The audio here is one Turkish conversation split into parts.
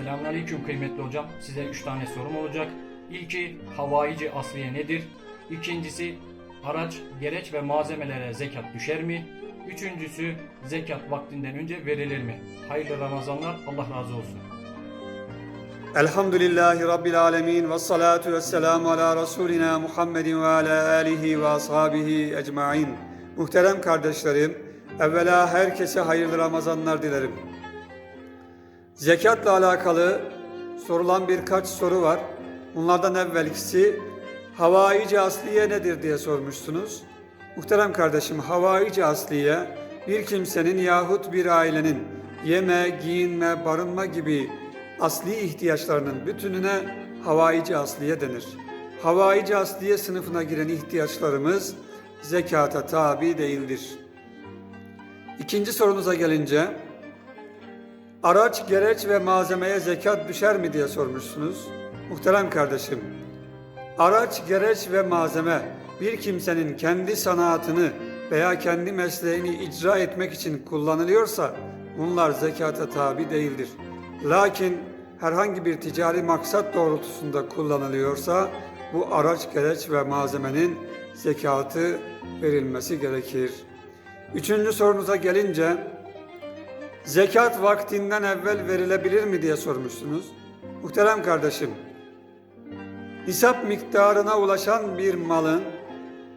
Selamünaleyküm kıymetli hocam. Size 3 tane sorum olacak. İlki havaici asliye nedir? İkincisi araç, gereç ve malzemelere zekat düşer mi? Üçüncüsü zekat vaktinden önce verilir mi? Hayırlı Ramazanlar. Allah razı olsun. Elhamdülillahi Rabbil alemin ve salatu ve selamu ala Resulina Muhammedin ve ala alihi ve ashabihi ecmain. Muhterem kardeşlerim, evvela herkese hayırlı Ramazanlar dilerim. Zekatla alakalı sorulan birkaç soru var. Bunlardan evvelkisi havaici asliye nedir diye sormuşsunuz. Muhterem kardeşim havaici asliye bir kimsenin yahut bir ailenin yeme, giyinme, barınma gibi asli ihtiyaçlarının bütününe havaici asliye denir. Havaici asliye sınıfına giren ihtiyaçlarımız zekata tabi değildir. İkinci sorunuza gelince Araç, gereç ve malzemeye zekat düşer mi diye sormuşsunuz. Muhterem kardeşim, araç, gereç ve malzeme bir kimsenin kendi sanatını veya kendi mesleğini icra etmek için kullanılıyorsa bunlar zekata tabi değildir. Lakin herhangi bir ticari maksat doğrultusunda kullanılıyorsa bu araç, gereç ve malzemenin zekatı verilmesi gerekir. Üçüncü sorunuza gelince Zekat vaktinden evvel verilebilir mi diye sormuşsunuz. Muhterem kardeşim, nisap miktarına ulaşan bir malın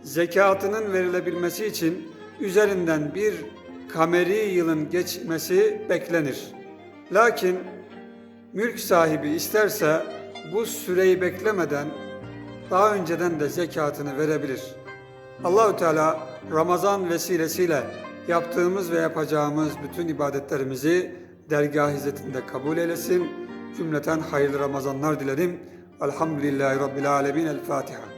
zekatının verilebilmesi için üzerinden bir kameri yılın geçmesi beklenir. Lakin mülk sahibi isterse bu süreyi beklemeden daha önceden de zekatını verebilir. Allahü Teala Ramazan vesilesiyle yaptığımız ve yapacağımız bütün ibadetlerimizi dergah hizmetinde kabul eylesin. Cümleten hayırlı Ramazanlar dilerim. Elhamdülillahi Rabbil Alemin. El Fatiha.